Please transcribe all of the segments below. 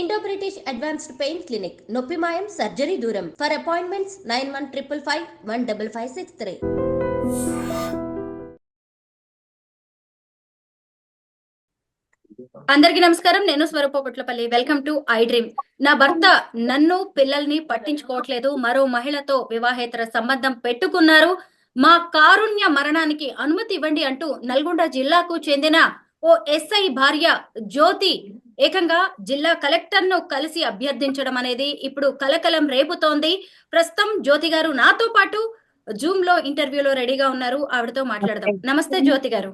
Indo British advanced pain clinic నొప్పి మాయం surgery దూరం for appointments nine one triple five one double five six three అందరికీ నమస్కారం. నేను Swarupapatlapalli welcome to I dream నా భర్త నన్ను పిల్లల్ని పట్టించుకోవట్లేదు. మరో మహిళతో వివాహేతర సంబంధం పెట్టుకున్నారు. మా కారుణ్య మరణానికి అనుమతి ఇవ్వండి అంటూ నల్గొండ జిల్లాకు చెందిన ఓ ఎస్ఐ భార్య జ్యోతి ఏకంగా జిల్లా కలెక్టర్ను కలిసి అభ్యర్థించడం అనేది ఇప్పుడు కలకలం రేపుతోంది. ప్రస్తుతం జ్యోతి గారు నాతో పాటు జూమ్లో ఇంటర్వ్యూలో రెడీగా ఉన్నారు. ఆవిడతో మాట్లాడదాం. నమస్తే జ్యోతి గారు.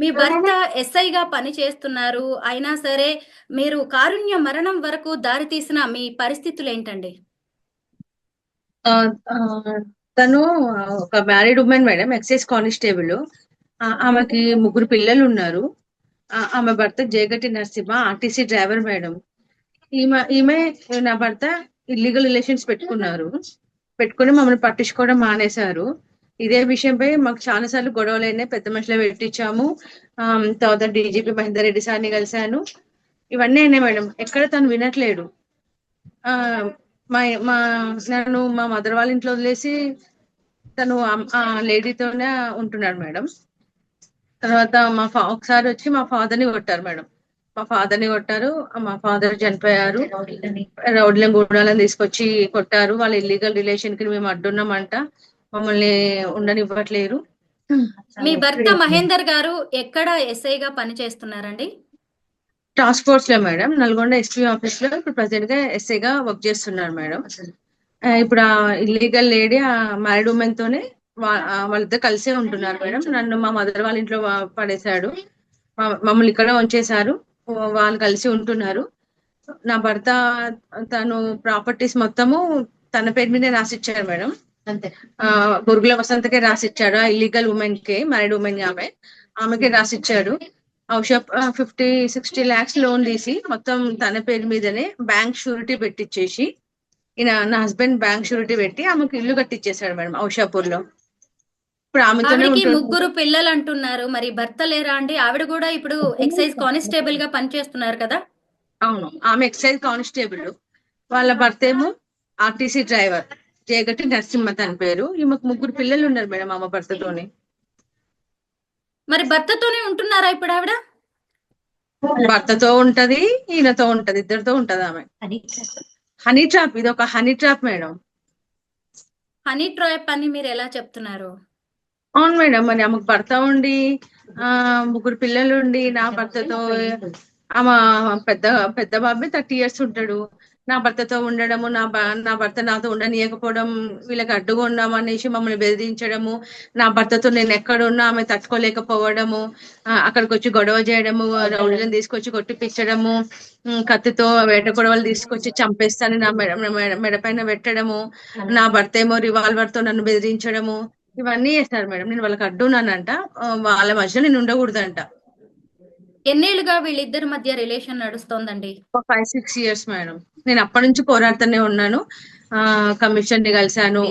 మీ భర్త ఎస్ఐ గా పని చేస్తున్నారు అయినా సరే మీరు కారుణ్య మరణం వరకు దారి తీసిన మీ పరిస్థితులు ఏంటండి? తను ఒక married women madam excise constable. ఆమెకి ముగ్గురు పిల్లలు ఉన్నారు. ఆమె భర్త Jayagatti Narasimha RTC driver madam. ఈమె ఈమె నా భర్త ఇల్లీగల్ రిలేషన్స్ పెట్టుకున్నారు. పెట్టుకుని మమ్మల్ని పట్టించుకోవడం మానేశారు. ఇదే విషయంపై మాకు చాలా సార్లు గొడవలు అయినాయి. పెద్ద మనుషులు పెట్టించాము. తర్వాత డీజీపీ మహేందర్ రెడ్డి సార్ని కలిశాను. ఇవన్నీ అయినాయి మేడం. ఎక్కడ తను వినట్లేడు. ఆ మా మా నన్ను మా మదర్ వాళ్ళ ఇంట్లో వదిలేసి తను ఆ- ఆ లేడీతోనే ఉంటున్నాడు మేడం. తర్వాత మా ఫా ఒకసారి వచ్చి మా ఫాదర్ని కొట్టారు మేడం. మా ఫాదర్ని కొట్టారు మా ఫాదర్ చనిపోయారు. రౌడ్లను గూడాలను తీసుకొచ్చి కొట్టారు. వాళ్ళ ఇల్లీగల్ రిలేషన్కి మేము అడ్డున్నామంట. మమ్మల్ని ఉండనివ్వట్లేరు. మీ భర్త మహేందర్ గారు ఎక్కడ ఎస్ఐ గా పని చేస్తున్నారండి టాస్క్ ఫోర్స్లో మేడం. నల్గొండ ఎస్పీ ఆఫీస్లో ఇప్పుడు ప్రెసెంట్గా ఎస్ఐ గా వర్క్ చేస్తున్నారు మేడం. ఇప్పుడు ఇల్లీగల్ లేడీ ఆ మ్యారీడ్ ఉమెన్ తోనే వాళ్ళిద్దరు కలిసే ఉంటున్నారు మేడం. నన్ను మా మదర్ వాళ్ళ ఇంట్లో పడేశాడు. మమ్మల్ని ఇక్కడ ఉంచేశారు. వాళ్ళు కలిసి ఉంటున్నారు. నా భర్త తను ప్రాపర్టీస్ మొత్తము తన పేరు మీదే రాసిచ్చారు మేడం. బురుగుల వసంతకే రాసిచ్చాడు. ఆ ఇల్లీగల్ ఉమెన్కి మ్యారీడ్ ఉమెన్ ఆమె. ఆమెకే రాసిచ్చాడు. ఔషప్ ఫిఫ్టీ సిక్స్టీ లాక్స్ లోన్ తీసి మొత్తం తన పేరు మీదనే బ్యాంక్ షూరిటీ పెట్టించేసి ఈయన నా హస్బెండ్ బ్యాంక్ షూరిటీ పెట్టి ఆమెకు ఇల్లు కట్టించేశాడు మేడం ఔషాపూర్లో ఇప్పుడు ముగ్గురు పిల్లలు అంటున్నారు మరి భర్త లేరా అండి? ఆవిడ కూడా ఇప్పుడు ఎక్సైజ్ కానిస్టేబుల్గా పనిచేస్తున్నారు కదా? అవును. ఆమె ఎక్సైజ్ కానిస్టేబుల్. వాళ్ళ భర్త ఏమో ఆర్టీసీ డ్రైవర్. జయగట్టి నరసింహ తన పేరు. ఈమెకు ముగ్గురు పిల్లలు ఉన్నారు మేడం ఆమె భర్తతోని. మరి భర్తతోనే ఉంటున్నారా ఇప్పుడు ఆవిడ? భర్తతో ఉంటది ఈయనతో ఉంటది ఇద్దరితో ఉంటది ఆమె. Honey trap. ఇది ఒక honey trap madam. Honey trap అని మీరు ఎలా చెప్తున్నారు? అవును మేడం మరి ఆమెకు భర్త ఉండి ఆ ముగ్గురు పిల్లలు ఉండి నా భర్తతో ఆమె పెద్ద పెద్ద బాబే థర్టీ ఇయర్స్ ఉంటాడు. నా భర్తతో ఉండడము నా నా భర్త నాతో ఉండనీయకపోవడం వీళ్ళకి అడ్డుగా ఉన్నాం అనేసి మమ్మల్ని బెదిరించడము నా భర్తతో నేను ఎక్కడ ఉన్నా ఆమె తట్టుకోలేకపోవడము అక్కడికి వచ్చి గొడవ చేయడము రౌడీలను తీసుకొచ్చి కొట్టిపించడము కత్తితో వేట గొడవలు తీసుకొచ్చి చంపేస్తాను నా మెడ పైన పెట్టడము నా భర్త ఏమో రివాల్వర్తో నన్ను బెదిరించడము ఇవన్నీ చేస్తారు మేడం. నేను వాళ్ళకి అడ్డున్నానంట. వాళ్ళ మధ్య నేను ఉండకూడదంట. ఎన్నేళ్ళుగా వీళ్ళిద్దరి మధ్య రిలేషన్ నడుస్తోందండి? ఒక ఫైవ్ సిక్స్ ఇయర్స్ మేడం. నేను అప్పటి నుంచి పోరాడుతూనే ఉన్నాను. ఆ కమిషన్ని కలిశాను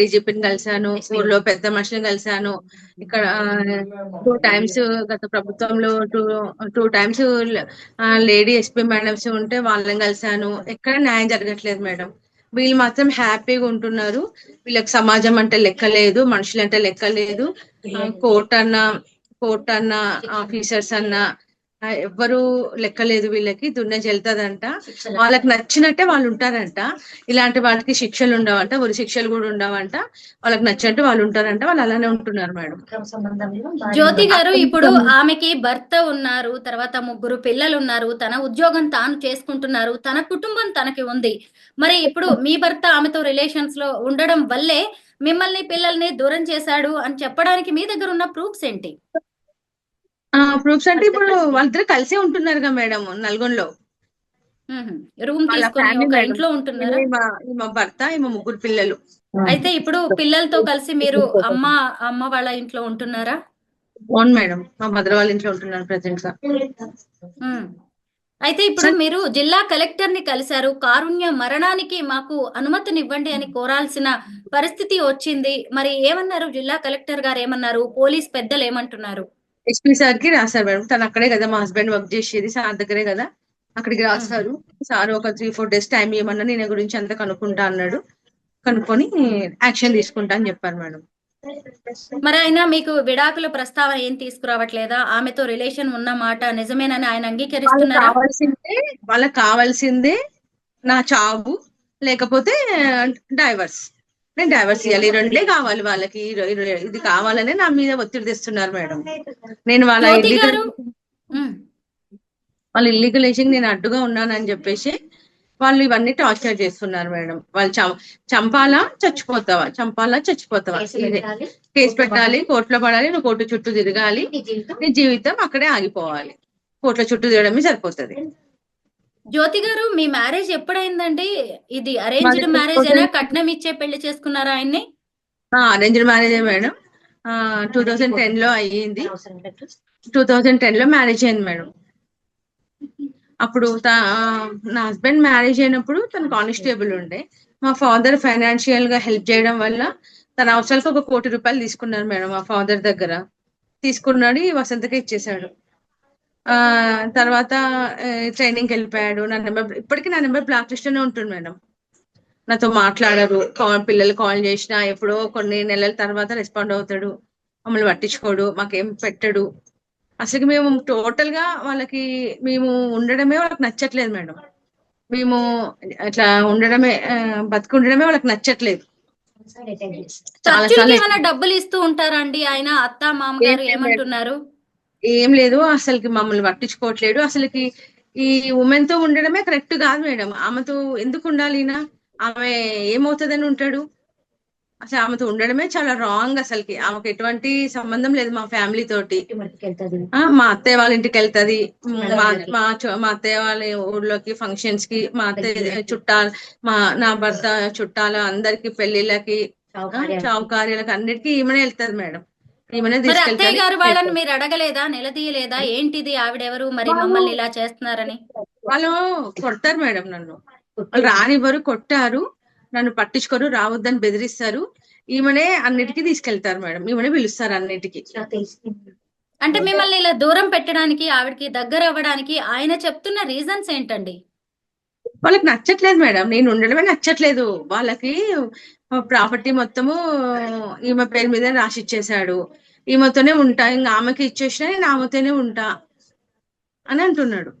డీజీపీని కలిశాను ఊర్లో పెద్ద మనుషులు కలిశాను. ఇక్కడ టూ టైమ్స్ గత ప్రభుత్వంలో two two times lady SP madams ఉంటే వాళ్ళని కలిశాను. ఎక్కడ న్యాయం జరగట్లేదు మేడం. వీళ్ళు మాత్రం హ్యాపీగా ఉంటున్నారు. వీళ్ళకి సమాజం అంటే లెక్క లేదు మనుషులు అంటే లెక్క లేదు. కోర్ట్ అన్న కోర్ట్ అన్న ఆఫీసర్స్ అన్న ఎవ్వరు లెక్క లేదు వీళ్ళకి దున్నే చెల్తదంట వాళ్ళకి నచ్చినట్టే వాళ్ళు ఉంటారంట. ఇలాంటి వాళ్ళకి శిక్షలు ఉండవంట ఉరి శిక్షలు కూడా ఉండవంట. వాళ్ళకి నచ్చినట్టు వాళ్ళు ఉంటారంట. వాళ్ళు అలానే ఉంటున్నారు మేడం. జ్యోతి గారు ఇప్పుడు ఆమెకి భర్త ఉన్నారు తర్వాత ముగ్గురు పిల్లలు ఉన్నారు తన ఉద్యోగం తాను చేసుకుంటున్నారు తన కుటుంబం తనకి ఉంది. మరి ఇప్పుడు మీ భర్త ఆమెతో రిలేషన్స్లో ఉండడం వల్లే మిమ్మల్ని పిల్లల్ని దూరం చేశాడు అని చెప్పడానికి మీ దగ్గర ఉన్న ప్రూఫ్స్ ఏంటి? ప్రూఫ్స్ అంటే ఇప్పుడు వాళ్ళిద్దరు కలిసే ఉంటున్నారుగా మేడం నల్గొండలో. రూమ్ తీసుకొని ఒక. ఇంట్లో ఉంటున్నారా? భర్త ముగ్గురు పిల్లలు. అయితే ఇప్పుడు పిల్లలతో కలిసి మీరు అమ్మ అమ్మ వాళ్ళ ఇంట్లో ఉంటున్నారా? అవును మేడం. మా మదర్ వాళ్ళ ఇంట్లో ఉంటున్నారు ప్రెసెంట్గా. అయితే ఇప్పుడు మీరు జిల్లా కలెక్టర్ని కలిశారు. కారుణ్య మరణానికి మాకు అనుమతినివ్వండి అని కోరాల్సిన పరిస్థితి వచ్చింది. మరి ఏమన్నారు? జిల్లా కలెక్టర్ గారు ఏమన్నారు? పోలీస్ పెద్దలు ఏమంటున్నారు? ఎస్పీ సార్కి రాశారు మేడం. తను అక్కడే కదా మా హస్బెండ్ వర్క్ చేసేది సార్ దగ్గరే కదా. అక్కడికి రాస్తారు. సార్ ఒక త్రీ ఫోర్ డేస్ టైం ఇవ్వమన్నా నేను గురించి అంతా కనుక్కుంటా అన్నాడు. కనుక్కొని యాక్షన్ తీసుకుంటా అని చెప్పారు మేడం. మరి ఆయన మీకు విడాకుల ప్రస్తావన ఏం తీసుకురావట్లేదా? ఆమెతో రిలేషన్ ఉన్న మాట నిజమేనని ఆయన అంగీకరిస్తున్నారా? కావాల్సిందే వాళ్ళకి కావాల్సిందే నా చావు. లేకపోతే డైవర్స్ నేను డైవర్స్ ఇవ్వాలి ఈ రెండే కావాలి వాళ్ళకి. ఇది కావాలనే నా మీద ఒత్తిడి తెస్తున్నారు మేడం. నేను వాళ్ళ ఇల్లీగల్. వాళ్ళ ఇల్లీగలైజింగ్ నేను అడ్డుగా ఉన్నానని చెప్పేసి వాళ్ళు ఇవన్నీ టార్చర్ చేస్తున్నారు మేడం. వాళ్ళు చం- చంపాలా చచ్చిపోతావా? చంపాలా చచ్చిపోతావా. కేసు పెట్టాలి. కోర్టులో పడాలి. నువ్వు కోర్టు చుట్టూ తిరగాలి. నీ జీవితం. అక్కడే ఆగిపోవాలి. కోర్టుల చుట్టూ తిరగడమే సరిపోతుంది. జ్యోతి గారు మీ మ్యారేజ్ ఎప్పుడైందండి? ఇది అరేంజ్డ్ మ్యారేజ్ అయినా కట్నం ఇచ్చే పెళ్ళి చేసుకున్నారా ఆయన్ని? Arranged marriage madam. Two thousand టెన్లో అయ్యింది. టూ థౌజండ్ టెన్లో మ్యారేజ్ అయింది మేడం. అప్పుడు నా హస్బెండ్ మ్యారేజ్ అయినప్పుడు తను కానిస్టేబుల్ ఉండే. మా ఫాదర్ ఫైనాన్షియల్గా హెల్ప్ చేయడం వల్ల తన అవసరాలకు ఒక కోటి రూపాయలు తీసుకున్నారు మేడం మా ఫాదర్ దగ్గర. తీసుకున్నాడు ఈ వసంతకి ఇచ్చేసాడు ఆ తర్వాత ట్రైనింగ్ వెళ్ళిపోయాడు నా నెంబర్ ఇప్పటికీ నా నెంబర్ బ్లాక్ లిస్ట్లోనే ఉంటుంది మేడం. నాతో మాట్లాడరు. కాల్ పిల్లలు కాల్ చేసినా ఎప్పుడో కొన్ని నెలల తర్వాత రెస్పాండ్ అవుతాడు. మమ్మల్ని పట్టించుకోడు. మాకేం పెట్టడు. అసలు మేము టోటల్గా వాళ్ళకి మేము ఉండడమే వాళ్ళకి నచ్చట్లేదు మేడం. మేము అట్లా ఉండడమే బతుకుండడమే వాళ్ళకి నచ్చట్లేదు. చాలా డబ్బులు ఇస్తూ ఉంటారా అండి? ఆయన అత్త మామగారు. ఏమంటున్నారు? ఏం లేదు అసలుకి మమ్మల్ని పట్టించుకోవట్లేడు. అసలుకి ఈ ఉమెన్తో ఉండడమే కరెక్ట్ కాదు మేడం. ఆమెతో ఎందుకు ఉండాలి ఆమె ఏమవుతుందని ఉంటాడు? అసలు ఆమెతో ఉండడమే చాలా రాంగ్ అసలుకి. ఆమెకు ఎటువంటి సంబంధం లేదు మా ఫ్యామిలీ తోటి. మా అత్తయ్య వాళ్ళ ఇంటికి వెళ్తది. మా మా అత్తయ్య వాళ్ళ ఊర్లోకి ఫంక్షన్స్కి మా అత్తయ్య చుట్టాలు మా నా భర్త చుట్టాలు అందరికి పెళ్ళిళ్ళకి చౌకార్యాలకు అన్నిటికీ ఈమెనే వెళ్తది మేడం. మరి అత్తయ్య గారు వాళ్ళని మీరు అడగలేదా? నిలదీయలేదా? ఏంటిది? ఆవిడెవరు? మరి మమ్మల్ని ఇలా చేస్తున్నారని. వాళ్ళు కొడతారు మేడం నన్ను. వాళ్ళు రానివ్వరు కొట్టారు. నన్ను పట్టించుకోరు రావద్దని బెదిరిస్తారు. ఈమెనే అన్నిటికీ తీసుకెళ్తారు మేడం. ఈమెనే పిలుస్తారు అన్నిటికీ. అంటే మిమ్మల్ని ఇలా దూరం పెట్టడానికి ఆవిడకి దగ్గర అవ్వడానికి ఆయన చెప్తున్న రీజన్స్ ఏంటండి? వాళ్ళకి నచ్చట్లేదు మేడం. నేను ఉండడమే నచ్చట్లేదు. వాళ్ళకి ప్రాపర్టీ మొత్తము ఈమె పేరు మీద రాసి ఇచ్చేసాడు ఈమెతోనే ఉంటా ఇంకా ఆమెకి ఇచ్చేసినా నేను ఆమెతోనే ఉంటా అని అంటున్నాడు.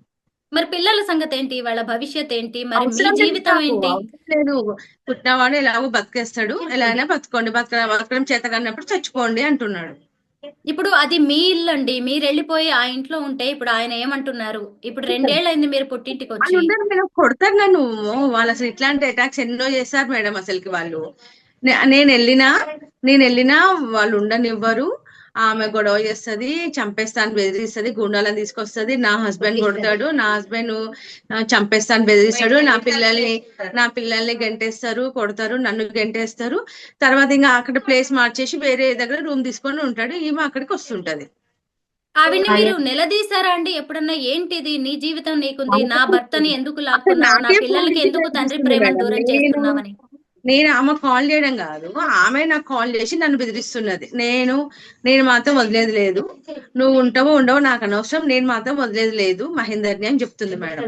మరి పిల్లల సంగతి ఏంటి వాళ్ళ భవిష్యత్ ఏంటి మరి మీ జీవితం ఏంటి? లేదు. పుట్టినవాడు ఎలాగో బతికేస్తాడు ఎలా అయినా బతుకోండి బతక బతకడం చేత కానప్పుడు చచ్చిపోండి అంటున్నాడు. ఇప్పుడు అది మీ ఇల్లు అండి మీరు వెళ్ళిపోయి ఆ ఇంట్లో ఉంటే ఇప్పుడు ఆయన ఏమంటున్నారు? ఇప్పుడు రెండేళ్ళైంది మీరు పుట్టింటికి వచ్చి కొడతారు నన్ను. వాళ్ళు అసలు ఇట్లాంటి అటాక్స్ ఎన్నో చేస్తారు మేడం అసలుకి వాళ్ళు. నేను వెళ్ళినా నేను వెళ్ళినా వాళ్ళు ఉండనివ్వరు. ఆమె గొడవ చేస్తది చంపేస్తాను బెదిరిస్తది గుండాలను తీసుకొస్తది. నా హస్బెండ్ కొడతాడు నా హస్బెండ్ చంపేస్తాను బెదిరిస్తాడు. నా పిల్లల్ని నా పిల్లల్ని గెంటేస్తారు కొడతారు నన్ను గెంటేస్తారు. తర్వాత ఇంకా అక్కడ ప్లేస్ మార్చేసి వేరే దగ్గర రూమ్ తీసుకొని ఉంటాడు. ఈమె అక్కడికి వస్తుంటది. ఆవిడ్ని మీరు నిలదీశారా అండి? ఎప్పుడన్నా ఏంటిది? నీ జీవితం నీకుంది నా భర్తని ఎందుకు లాక్కున్నావు? నా పిల్లలకి ఎందుకు తండ్రి మేడం. దూరం నేను- చేస్తున్నావని? నేను ఆమె కాల్ చేయడం కాదు. ఆమె నాకు కాల్ చేసి నన్ను బెదిరిస్తున్నది. నేను నేను మాత్రం వదిలేదు లేదు. నువ్వు ఉంటావో ఉండవో నాకు అనవసరం. నేను మాత్రం వదిలేదు లేదు మహేందర్ని అని చెప్తుంది మేడం.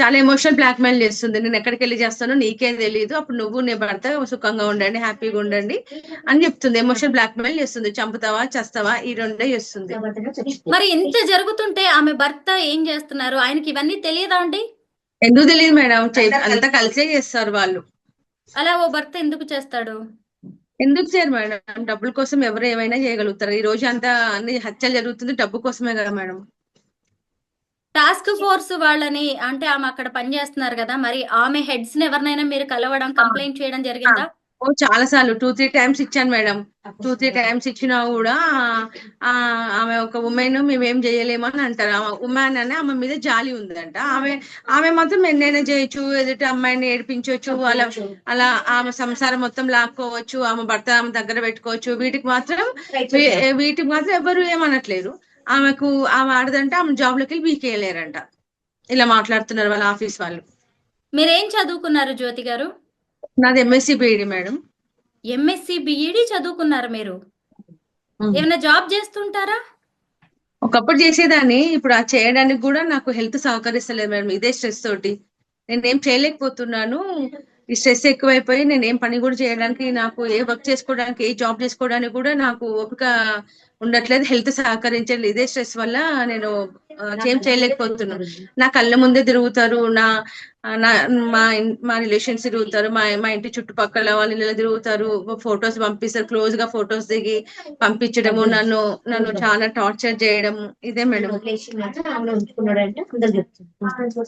చాలా ఎమోషనల్ బ్లాక్ మెయిల్ చేస్తుంది. నేను ఎక్కడికి వెళ్ళి చేస్తానో నీకే తెలియదు అప్పుడు నువ్వు నీ భర్త సుఖంగా ఉండండి హ్యాపీగా ఉండండి అని చెప్తుంది. ఎమోషనల్ బ్లాక్ మెయిల్ చేస్తుంది. చంపుతావా చేస్తావా ఈ రెండే చేస్తుంది. మరి ఇంత జరుగుతుంటే ఆమె భర్త ఏం చేస్తున్నారు? ఆయనకి ఇవన్నీ తెలియదా అండి? ఎందుకు తెలియదు మేడం? అంతా కలిసే చేస్తారు వాళ్ళు. అలా ఓ భర్త ఎందుకు చేస్తాడు? ఎందుకు చేయరు మేడం? డబ్బుల కోసం ఎవరు ఏమైనా చేయగలుగుతారు. ఈ రోజు అంతా అన్ని హత్యలు జరుగుతుంది. డబ్బు కోసమే కదా మేడం. టాస్క్ ఫోర్స్ వాళ్ళని అంటే ఆమె అక్కడ పనిచేస్తున్నారు కదా. మరి ఆమె హెడ్స్ని ఎవరినైనా మీరు కలవడం కంప్లైంట్ చేయడం జరిగిందా? ఓ చాలా సార్లు. టూ త్రీ టైమ్స్ ఇచ్చాను మేడం. టూ త్రీ టైమ్స్ ఇచ్చినా కూడా ఆ ఆమె ఒక ఉమెన్ మేమేం చేయలేము అని అంటారు. ఆమె ఉమెన్ అని ఆమె మీద జాలి ఉందంట. ఆమె ఆమె మాత్రం ఎన్నైనా చేయొచ్చు. ఎదుటి అమ్మాయిని ఏడిపించవచ్చు అలా అలా ఆమె సంసారం మొత్తం లాక్కోవచ్చు. ఆమె భర్త ఆమె దగ్గర పెట్టుకోవచ్చు. వీటికి మాత్రం వీటికి మాత్రం ఎవరు ఏమనట్లేరు. ఆమెకు ఆమె ఆడదంటే ఆమె జాబ్లోకి వెళ్ళి వీకేయలేరంట ఇలా మాట్లాడుతున్నారు వాళ్ళ ఆఫీస్ వాళ్ళు. మీరేం చదువుకున్నారు జ్యోతి గారు? నాది MSc BEd madam. MSc BEd చదువుకున్నారు మీరు? ఏమైనా జాబ్ చేస్తుంటారా? ఒకప్పుడు చేసేదాన్ని ఇప్పుడు ఆ చేయడానికి కూడా నాకు హెల్త్ సహకరిస్తలేదు మేడం ఇదే స్ట్రెస్ తోటి. నేనేం చేయలేకపోతున్నాను. ఈ స్ట్రెస్ ఎక్కువైపోయి నేను ఏం పని కూడా చేయడానికి నాకు ఏ వర్క్ చేసుకోవడానికి ఏ జాబ్ చేసుకోవడానికి కూడా నాకు ఓపిక ఉండట్లేదు. హెల్త్ సహకరించలేదు ఇదే స్ట్రెస్ వల్ల నేను ఏం చేయలేకపోతున్నాను నా కళ్ళ ముందే తిరుగుతారు. నా నా మా మా రిలేషన్స్ తిరుగుతారు. మా మా ఇంటి చుట్టుపక్కల వాళ్ళు ఇలా తిరుగుతారు. ఫొటోస్ పంపిస్తారు. క్లోజ్గా ఫొటోస్ దిగి పంపించడము నన్ను నన్ను చాలా టార్చర్ చేయడం ఇదే మేడం ఉంచుకున్నాడంటే అందరు చెప్తారు ఇగో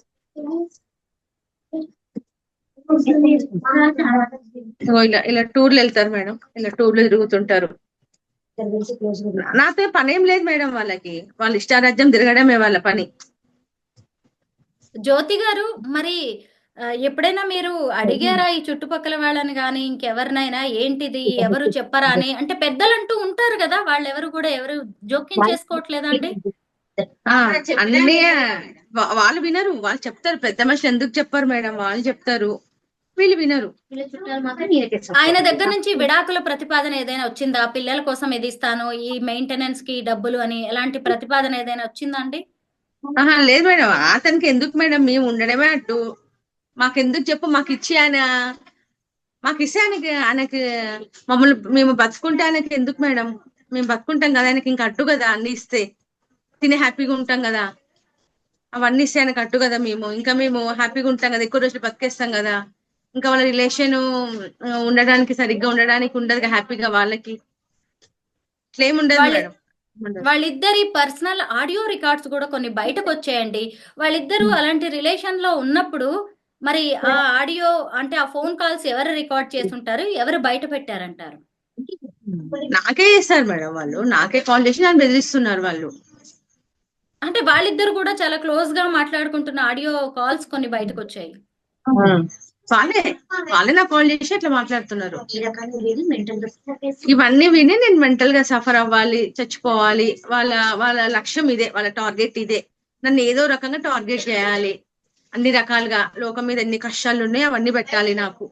ఇలా ఇలా టూర్లు వెళ్తారు మేడం. ఇలా టూర్లు తిరుగుతుంటారు. నాతో పని ఏం లేదు మేడం వాళ్ళకి. వాళ్ళ ఇష్టారాజ్యం తిరగడమే వాళ్ళ పని. జ్యోతి గారు మరి ఎప్పుడైనా మీరు అడిగారా ఈ చుట్టుపక్కల వాళ్ళని కానీ ఇంకెవరినైనా? ఏంటిది? ఎవరు చెప్పరా అని? అంటే పెద్దలు అంటూ ఉంటారు కదా వాళ్ళు ఎవరు కూడా ఎవరు జోక్యం చేసుకోవట్లేదా అండి? అన్నీ వాళ్ళు వినరు. వాళ్ళు చెప్తారు. పెద్ద మనుషులు ఎందుకు చెప్పారు మేడం? వాళ్ళు చెప్తారు. వీళ్ళు వినరు. ఆయన దగ్గర. నుంచి విడాకుల ప్రతిపాదన ఏదైనా వచ్చిందా? పిల్లల కోసం ఇది ఇస్తాను? ఈ మెయింటెనెన్స్కి డబ్బులు అని ఎలాంటి ప్రతిపాదన ఏదైనా వచ్చిందా అండి? ఆహా లేదు మేడం. అతనికి ఎందుకు మేడం? మేము ఉండడమే అడ్డు. మాకెందుకు చెప్పు? మాకు ఇచ్చి ఆయన మాకు ఇస్తే ఆయనకి ఆయనకి మమ్మల్ని మేము బతుకుంటే ఆయనకి ఎందుకు మేడం? మేము బతుకుంటాం కదా ఆయనకి ఇంకా అడ్డు కదా? అన్ని ఇస్తే తిని హ్యాపీగా ఉంటాం కదా. అవన్నీ ఇస్తే ఆయనకు అడ్డు కదా మేము. ఇంకా మేము హ్యాపీగా ఉంటాం కదా ఎక్కువ రోజులు బతికేస్తాం కదా. ఇంకా వాళ్ళ రిలేషన్ ఉండడానికి సరిగ్గా ఉండడానికి ఉండదు హ్యాపీగా వాళ్ళకి. క్లెయిమ్ ఉండదు మేడం. వాళ్ళిద్దరి పర్సనల్ ఆడియో రికార్డ్స్ కూడా కొన్ని బయటకు వచ్చాయండి వాళ్ళిద్దరూ అలాంటి రిలేషన్లో ఉన్నప్పుడు మరి ఆ ఆడియో అంటే ఆ ఫోన్ కాల్స్ ఎవరు రికార్డ్ చేసి ఉంటారు ఎవరు బయట పెట్టారంటారు? నాకే చేస్తారు మేడం వాళ్ళు. నాకే కాల్ చేసి నన్ను బెదిరిస్తున్నారు వాళ్ళు. అంటే వాళ్ళిద్దరు కూడా చాలా క్లోజ్గా మాట్లాడుకుంటున్న ఆడియో కాల్స్ కొన్ని బయటకు వచ్చాయి వాళ్ళే వాళ్ళే నాకు కాల్ చేసి అట్లా మాట్లాడుతున్నారు. ఇవన్నీ విని నేను మెంటల్గా సఫర్ అవ్వాలి చచ్చిపోవాలి. వాళ్ళ వాళ్ళ లక్ష్యం ఇదే వాళ్ళ టార్గెట్ ఇదే. నన్ను ఏదో రకంగా టార్గెట్ చేయాలి. అన్ని రకాలుగా లోకం మీద ఎన్ని కష్టాలు ఉన్నాయి అవన్నీ పెట్టాలి నాకు.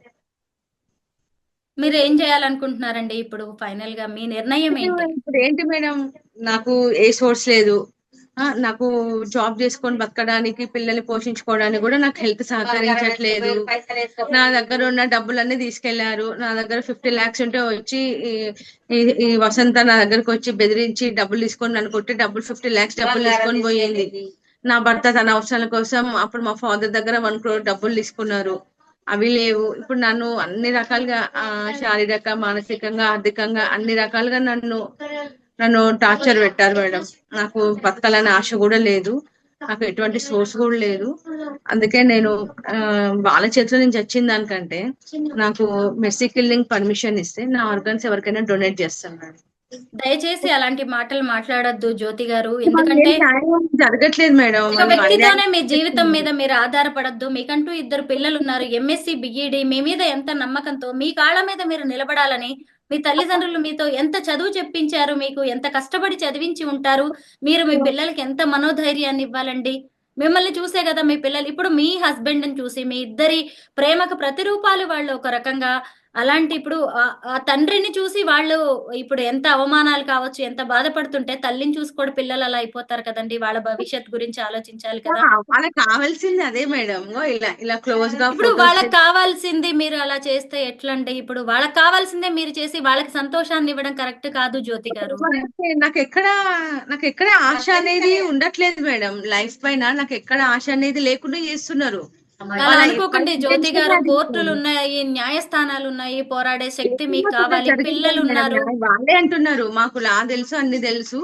మీరు ఏం చేయాలనుకుంటున్నారండి? ఇప్పుడు ఫైనల్గా మీ నిర్ణయం ఏంటి? ఇప్పుడు ఏంటి మేడం? నాకు ఏ సోర్స్ లేదు. నాకు జాబ్ చేసుకొని బతకడానికి పిల్లల్ని పోషించుకోవడానికి కూడా నాకు హెల్త్ సహకరించట్లేదు. నా దగ్గర ఉన్న డబ్బులన్నీ తీసుకెళ్ళారు. నా దగ్గర ఫిఫ్టీ లాక్స్ ఉంటే వచ్చి ఈ- వసంత నా దగ్గరకు వచ్చి బెదిరించి డబ్బులు తీసుకొని నన్ను కొట్టి డబ్బులు ఫిఫ్టీ లాక్స్ డబ్బులు తీసుకొని పోయింది. నా భర్త తన అవసరాల కోసం అప్పుడు మా ఫాదర్ దగ్గర వన్ క్రోర్ డబ్బులు తీసుకున్నారు. అవి లేవు. ఇప్పుడు నన్ను అన్ని రకాలుగా శారీరక మానసికంగా ఆర్థికంగా అన్ని రకాలుగా నన్ను నన్ను టార్చర్ పెట్టారు మేడం. నాకు బతకాలనే ఆశ కూడా లేదు. నాకు ఎటువంటి సోర్స్ కూడా లేదు. అందుకే నేను వాళ్ళ చేతిలో నేను చచ్చిన దానికంటే నాకు మెస్సీ కిల్లింగ్ పర్మిషన్ ఇస్తే నా ఆర్గన్స్ ఎవరికైనా డొనేట్ చేస్తాను మేడం. దయచేసి అలాంటి మాటలు మాట్లాడొద్దు జ్యోతి గారు. ఎందుకంటే జరగట్లేదు మేడం. ఒక వ్యక్తితోనే మీ జీవితం మీద మీరు ఆధారపడద్దు. మీకంటూ ఇద్దరు పిల్లలు ఉన్నారు ఎంఎస్సి బిఈడి మీ మీద ఎంత నమ్మకంతో మీ కాళ్ళ మీద మీరు నిలబడాలని మీ తల్లిదండ్రులు మీతో ఎంత చదువు చెప్పించారు? మీకు ఎంత కష్టపడి చదివించి ఉంటారు? మీరు మీ పిల్లలకి ఎంత మనోధైర్యాన్ని ఇవ్వాలండి? మిమ్మల్ని చూసే కదా మీ పిల్లలు. ఇప్పుడు మీ హస్బెండ్ని చూసి మీ ఇద్దరి ప్రేమకు ప్రతిరూపాలు వాళ్ళు ఒక రకంగా అలాంటి ఇప్పుడు ఆ- తండ్రిని చూసి వాళ్ళు ఇప్పుడు ఎంత అవమానాలు కావచ్చు ఎంత బాధపడుతుంటే తల్లిని చూసి కూడా పిల్లలు అలా అయిపోతారు కదండి. వాళ్ళ భవిష్యత్ గురించి ఆలోచించాలి కదా. వాళ్ళకి కావాల్సింది అదే మేడం. ఇలా ఇలా క్లోజ్గా ఇప్పుడు వాళ్ళకి కావాల్సింది మీరు అలా చేస్తే ఎట్లండి? ఇప్పుడు వాళ్ళకి కావాల్సిందే మీరు చేసి వాళ్ళకి సంతోషాన్ని ఇవ్వడం కరెక్ట్ కాదు జ్యోతి గారు. నాకు ఎక్కడ నాకు ఎక్కడ ఆశ అనేది ఉండట్లేదు మేడం. లైఫ్ పైన నాకు ఎక్కడ ఆశ అనేది లేకుండా చేస్తున్నారు. అనుకోకండి జ్యోతి గారు కోర్టులు ఉన్నాయి న్యాయస్థానాలు ఉన్నాయి పోరాడే శక్తి మీకు కావాలి పిల్లలు. ఉన్నారు. వాళ్ళే అంటున్నారు మాకు లా తెలుసు అన్ని తెలుసు.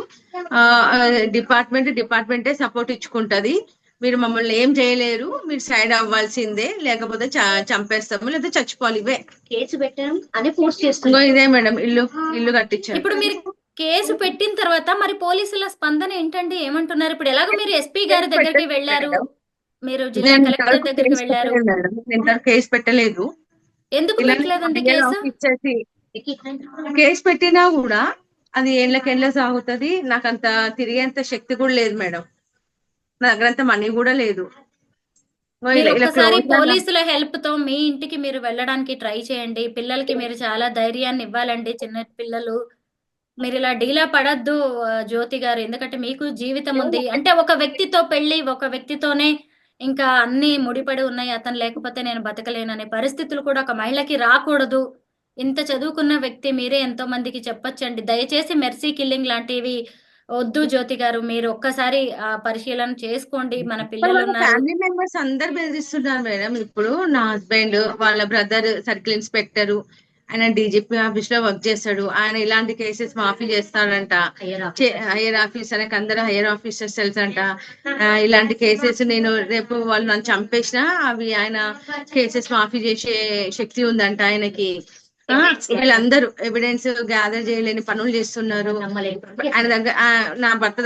డిపార్ట్మెంట్ డిపార్ట్మెంటే సపోర్ట్ ఇచ్చుకుంటది. మీరు మమ్మల్ని ఏం చేయలేరు మీరు సైడ్ అవ్వాల్సిందే లేకపోతే చంపేస్తాము లేదా చచ్చిపోవాలి ఇవే. కేసు పెట్టడం అని ఫోర్స్ ఇంకో చేస్తున్నారు ఇదే మేడం ఇల్లు ఇల్లు కట్టించారు. ఇప్పుడు మీరు కేసు పెట్టిన తర్వాత మరి పోలీసుల స్పందన ఏంటండి? ఏమంటున్నారు? ఇప్పుడు ఎలాగో మీరు ఎస్పీ గారి దగ్గరికి వెళ్ళారు. మీరు జిల్లా కలెక్టర్ దగ్గరికి వెళ్ళారు. నేను కేసు పెట్టలేదు. ఎందుకు పెట్టలేదండి కేసు? కేసు పెట్టినా కూడా అది ఏళ్ళకేళ్ళ సాగుతుంది. నాకు అంత తిరిగేంత శక్తి కూడా లేదు మేడం. నా దగ్గర అంత మనీ కూడా లేదు. గా పోలీసుల హెల్ప్తో మీ ఇంటికి మీరు వెళ్ళడానికి ట్రై చేయండి. పిల్లలకి మీరు చాలా ధైర్యాన్ని ఇవ్వాలండి చిన్న పిల్లలు. మీరు ఇలా డీలా పడద్దు జ్యోతి గారు. ఎందుకంటే మీకు జీవితం ఉంది. అంటే ఒక వ్యక్తితో పెళ్ళి ఒక వ్యక్తితోనే ఇంకా అన్ని ముడిపడి ఉన్నాయి అతను లేకపోతే నేను బతకలేననే పరిస్థితులు కూడా ఒక మహిళకి రాకూడదు. ఇంత చదువుకున్న వ్యక్తి మీరే ఎంతో మందికి చెప్పొచ్చండి. దయచేసి మెర్సీ కిల్లింగ్ లాంటివి వద్దు జ్యోతి గారు మీరు ఒక్కసారి ఆ పరిశీలన చేసుకోండి. మన పిల్లలు ఫ్యామిలీ మెంబర్స్ అందరు బెదిరిస్తున్నారు మేడం. ఇప్పుడు నా హస్బెండ్ వాళ్ళ బ్రదర్ సర్కిల్ ఇన్స్పెక్టర్ ఆయన డీజీపీ ఆఫీస్లో వర్క్ చేస్తాడు. ఆయన ఇలాంటి కేసెస్ మాఫీ చేస్తాడంట. Higher officer. అందరు హైయర్ ఆఫీసర్స్ తెలుసంట. ఇలాంటి కేసెస్ నేను రేపు వాళ్ళు నన్ను చంపేసినా అవి ఆయన కేసెస్ మాఫీ చేసే శక్తి ఉందంట ఆయనకి. వీళ్ళందరూ ఎవిడెన్స్ గ్యాదర్ చేయలేని పనులు చేస్తున్నారు. ఆయన దగ్గర నా భర్త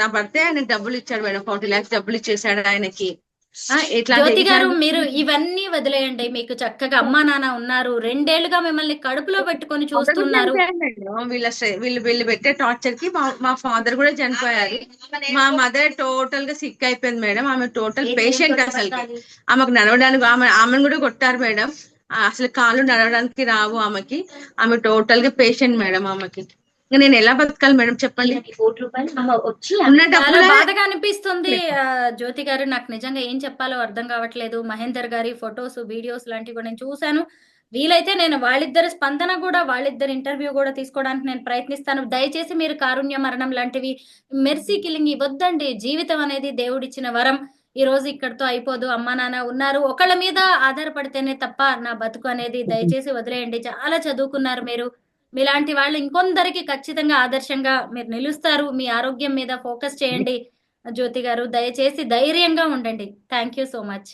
నా భర్తే ఆయన డబ్బులు ఇచ్చాడు మేడం. ఫార్టీ లాక్స్ డబ్బులు ఇచ్చేసాడు ఆయనకి. జ్యోతి గారు మీరు ఇవన్నీ వదిలేయండి. మీకు చక్కగా అమ్మా నాన్న ఉన్నారు. రెండేళ్ళుగా మిమ్మల్ని కడుపులో పెట్టుకొని చూస్తున్నారు. వీళ్ళ వీళ్ళు వీళ్ళు పెట్టే టార్చర్కి మా ఫాదర్ కూడా చనిపోయారు. మా మదర్ టోటల్గా సిక్ అయిపోయింది మేడం. ఆమె టోటల్ పేషెంట్ అసలు ఆమెకు నడవడానికి ఆమె ఆమెను కూడా కొట్టారు మేడం. అసలు కాళ్ళు నడవడానికి రావు ఆమెకి. ఆమె టోటల్గా పేషెంట్ మేడం ఆమెకి. ఇంకా నేను ఎలా బతకాలి మేడం చెప్పండి? కోటి రూపాయలు వచ్చి బాధగా అనిపిస్తుంది. జ్యోతి గారు నాకు నిజంగా ఏం చెప్పాలో అర్థం కావట్లేదు. మహేందర్ గారి ఫొటోస్ వీడియోస్ లాంటివి కూడా నేను చూశాను. వీలైతే నేను వాళ్ళిద్దరి స్పందన కూడా వాళ్ళిద్దరి ఇంటర్వ్యూ కూడా తీసుకోవడానికి నేను ప్రయత్నిస్తాను. దయచేసి మీరు కారుణ్య మరణం లాంటివి మెర్సీ కిల్లింగ్ ఇవ్వద్దండి. జీవితం అనేది దేవుడిచ్చిన వరం. ఈ రోజు ఇక్కడితో అయిపోదు. అమ్మా నాన్న ఉన్నారు. ఒకళ్ళ మీద ఆధారపడితేనే తప్ప నా బతుకు అనేది దయచేసి వదిలేయండి. చాలా చదువుకున్నారు మీరు. మీలాంటి వాళ్ళు ఇంకొందరికి ఖచ్చితంగా ఆదర్శంగా మీరు నిలుస్తారు. మీ ఆరోగ్యం మీద ఫోకస్ చేయండి. జ్యోతి గారు దయచేసి ధైర్యంగా ఉండండి. Thank you so much.